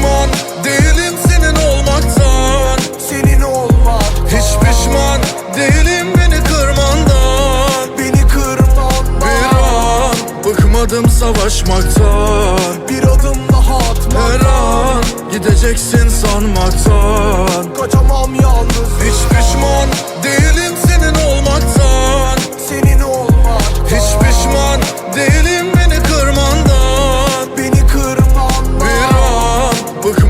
pişman değilim senin olmaktan. Senin olmak. Hiç pişman değilim beni kırmandan. Beni kırman Bir an bıkmadım savaşmaktan. Bir adım daha atma Her an gideceksin sanmaktan